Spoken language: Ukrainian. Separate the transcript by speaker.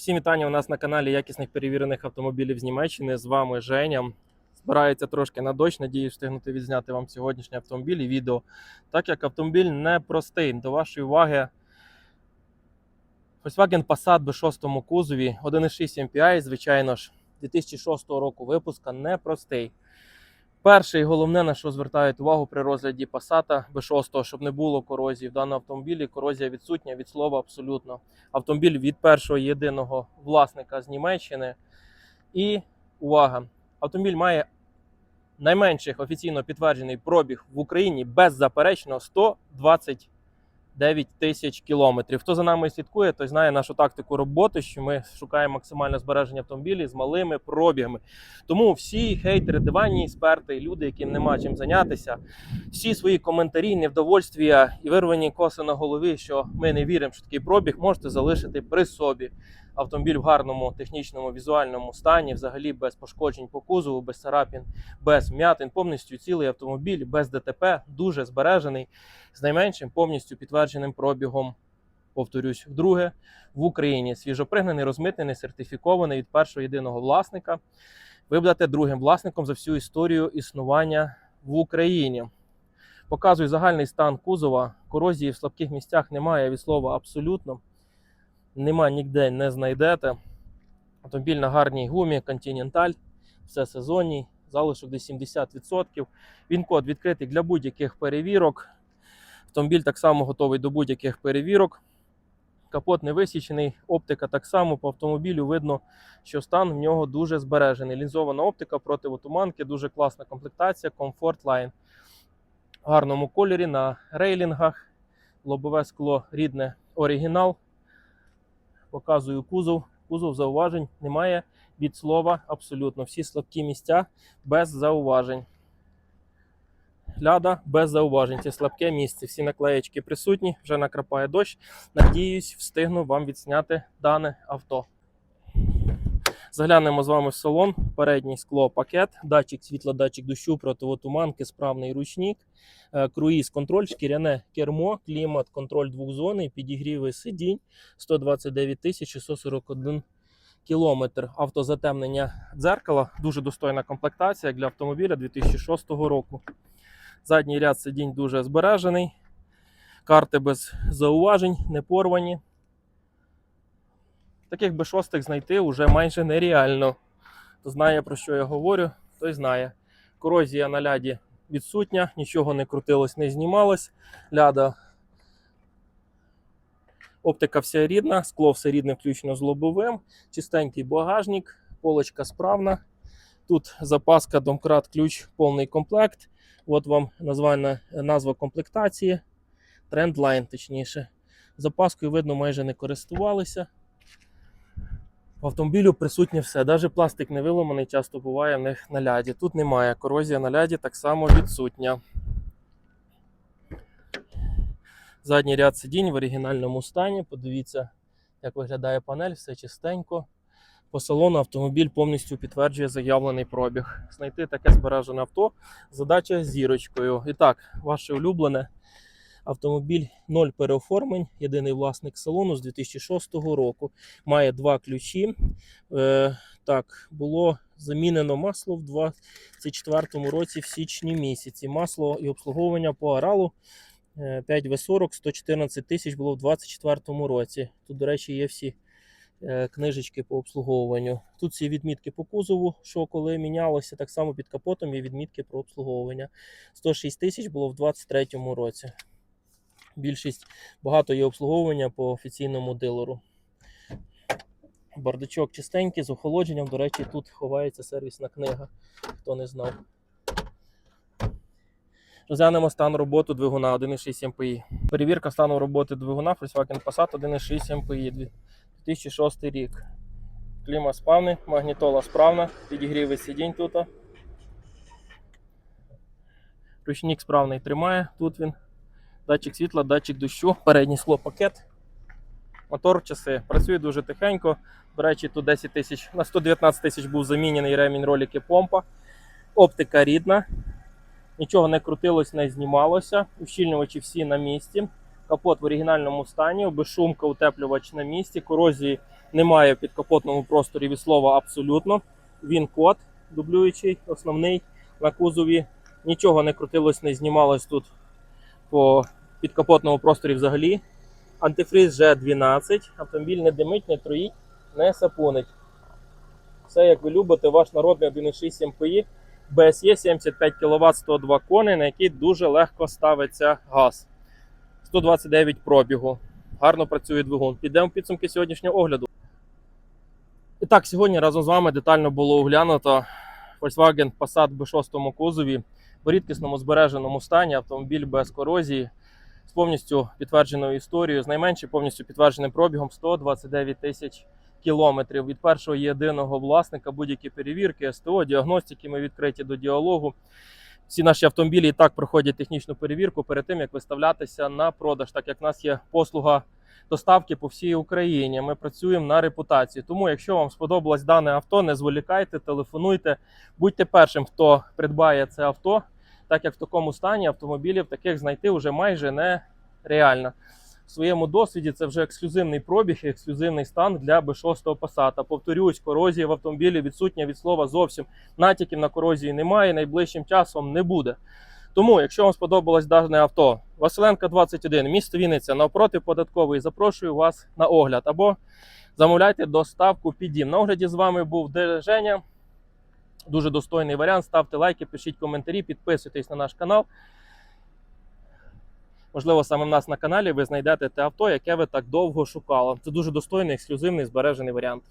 Speaker 1: Всім вітання у нас на каналі якісних перевірених автомобілів з Німеччини. З вами Женя. Збирається трошки на дощ. Надіюсь, встигнути відзняти вам сьогоднішній автомобіль і відео. Так як автомобіль непростий. До вашої уваги Volkswagen Passat b 6 кузові 1.6 MPI, звичайно ж, 2006 року випуска непростий. Перше і головне, на що звертають увагу при розгляді Passat B6, щоб не було корозії в даному автомобілі. Корозія відсутня від слова абсолютно. Автомобіль від першого єдиного власника з Німеччини. І увага! Автомобіль має найменший офіційно підтверджений пробіг в Україні беззаперечно 129 тисяч кілометрів. Хто за нами слідкує, той знає нашу тактику роботи, що ми шукаємо максимальне збереження автомобілів з малими пробігами. Тому всі хейтери, диванні експерти, люди, яким нема чим зайнятися, всі свої коментарі, невдовольствія і вирвані коси на голові, що ми не віримо, що такий пробіг можете залишити при собі. Автомобіль в гарному технічному візуальному стані, взагалі без пошкоджень по кузову, без царапін, без м'ятин, повністю цілий автомобіль, без ДТП, дуже збережений, з найменшим повністю підтвердженим пробігом. Повторюсь, вдруге в Україні свіжопригнаний, розмитнений, сертифікований від першого єдиного власника. Ви другим власником за всю історію існування в Україні. Показую загальний стан кузова. Корозії в слабких місцях немає від слова абсолютно. Нема ніде не знайдете. Автомобіль на гарній гумі, Continental, все сезонній, залишок десь 70%. Він код відкритий для будь-яких перевірок. Автомобіль так само готовий до будь-яких перевірок. Капот не висічений, оптика так само по автомобілю видно, що стан в нього дуже збережений. Лінзована оптика противотуманки, дуже класна комплектація, Comfort Line. В гарному кольорі на рейлінгах. Лобове скло рідне оригінал. Показую кузов. Кузов зауважень немає від слова абсолютно. Всі слабкі місця без зауважень. Ляда без зауважень. Це слабке місце. Всі наклеєчки присутні, вже накрапає дощ. Надіюсь, встигну вам відсняти дане авто. Заглянемо з вами в салон. Передній скло пакет, датчик світла, датчик дощу, противотуманки, справний ручник, е, круїз, контроль, шкіряне кермо, клімат, контроль двохзонний, підігріви сидінь, 129 тисяч 641 кілометр. Автозатемнення дзеркала, дуже достойна комплектація для автомобіля 2006 року. Задній ряд сидінь дуже збережений. Карти без зауважень, не порвані. Таких би шостих знайти вже майже нереально. Хто знає, про що я говорю, той знає. Корозія на ляді відсутня, нічого не крутилось, не знімалось. Ляда. Оптика вся рідна, скло все рідне, включно з лобовим, чистенький багажник, полочка справна. Тут запаска, домкрат, ключ, повний комплект. От вам названа назва комплектації. Трендлайн, точніше. Запаскою, видно, майже не користувалися. В автомобілю присутнє все. Навіть пластик не виламаний, часто буває в них на ляді. Тут немає. Корозія на ляді так само відсутня. Задній ряд сидінь в оригінальному стані. Подивіться, як виглядає панель, все чистенько. По салону автомобіль повністю підтверджує заявлений пробіг. Знайти таке збережене авто. Задача з зірочкою. І так, ваше улюблене автомобіль 0 переоформлень, єдиний власник салону з 2006 року. Має два ключі. Е, так, було замінено масло в 2024 році в січні місяці. Масло і обслуговування по аралу 5В40 114 тисяч було в 2024 році. Тут, до речі, є всі е, книжечки по обслуговуванню. Тут всі відмітки по кузову, що коли мінялося, так само під капотом є відмітки про обслуговування. 106 тисяч було в 2023 році. Більшість багато є обслуговування по офіційному дилеру. Бардачок чистенький, з охолодженням. До речі, тут ховається сервісна книга, хто не знав. Розглянемо стан роботи двигуна 1,6 MPI. Перевірка стану роботи двигуна Volkswagen Passat 1,6 MPI 2006 рік. Кліма справний, магнітола справна, підігріви сидінь тут. Ручник справний тримає, тут він. Датчик світла, датчик дощу, передній скло пакет. Мотор часи. Працює дуже тихенько. До речі, тут 10 тисяч, на 119 тисяч був замінений ремінь ролики помпа. Оптика рідна. Нічого не крутилось, не знімалося. Ущільнювачі всі на місці. Капот в оригінальному стані, безшумка, утеплювач на місці. Корозії немає в підкапотному просторі від слова абсолютно. Він код дублюючий, основний на кузові. Нічого не крутилось, не знімалось тут по підкапотному просторі взагалі. Антифриз G12, автомобіль не димить, не троїть, не сапунить. Все як ви любите, ваш народний 1.6 МПІ, BSE 75 кВт 102 кони, на який дуже легко ставиться газ. 129 пробігу. Гарно працює двигун. Підемо в підсумки сьогоднішнього огляду. І так, сьогодні разом з вами детально було оглянуто Volkswagen Passat в 6 кузові в рідкісному збереженому стані автомобіль без корозії з повністю підтвердженою історією, з найменшим повністю підтвердженим пробігом 129 тисяч кілометрів. Від першого єдиного власника будь-які перевірки, СТО, діагностики, ми відкриті до діалогу. Всі наші автомобілі і так проходять технічну перевірку перед тим, як виставлятися на продаж, так як в нас є послуга доставки по всій Україні. Ми працюємо на репутацію. Тому, якщо вам сподобалось дане авто, не зволікайте, телефонуйте, будьте першим, хто придбає це авто, так як в такому стані автомобілів таких знайти вже майже нереально. В своєму досвіді це вже ексклюзивний пробіг і ексклюзивний стан для B6 Passat. Повторюсь, корозія в автомобілі відсутня від слова зовсім. Натяків на корозію немає, найближчим часом не буде. Тому, якщо вам сподобалось дане авто, Василенка 21, місто Вінниця, навпроти податковий, запрошую вас на огляд або замовляйте доставку під дім. На огляді з вами був Женя. Дуже достойний варіант. Ставте лайки, пишіть коментарі, підписуйтесь на наш канал. Можливо, саме в нас на каналі ви знайдете те авто, яке ви так довго шукали. Це дуже достойний, ексклюзивний, збережений варіант.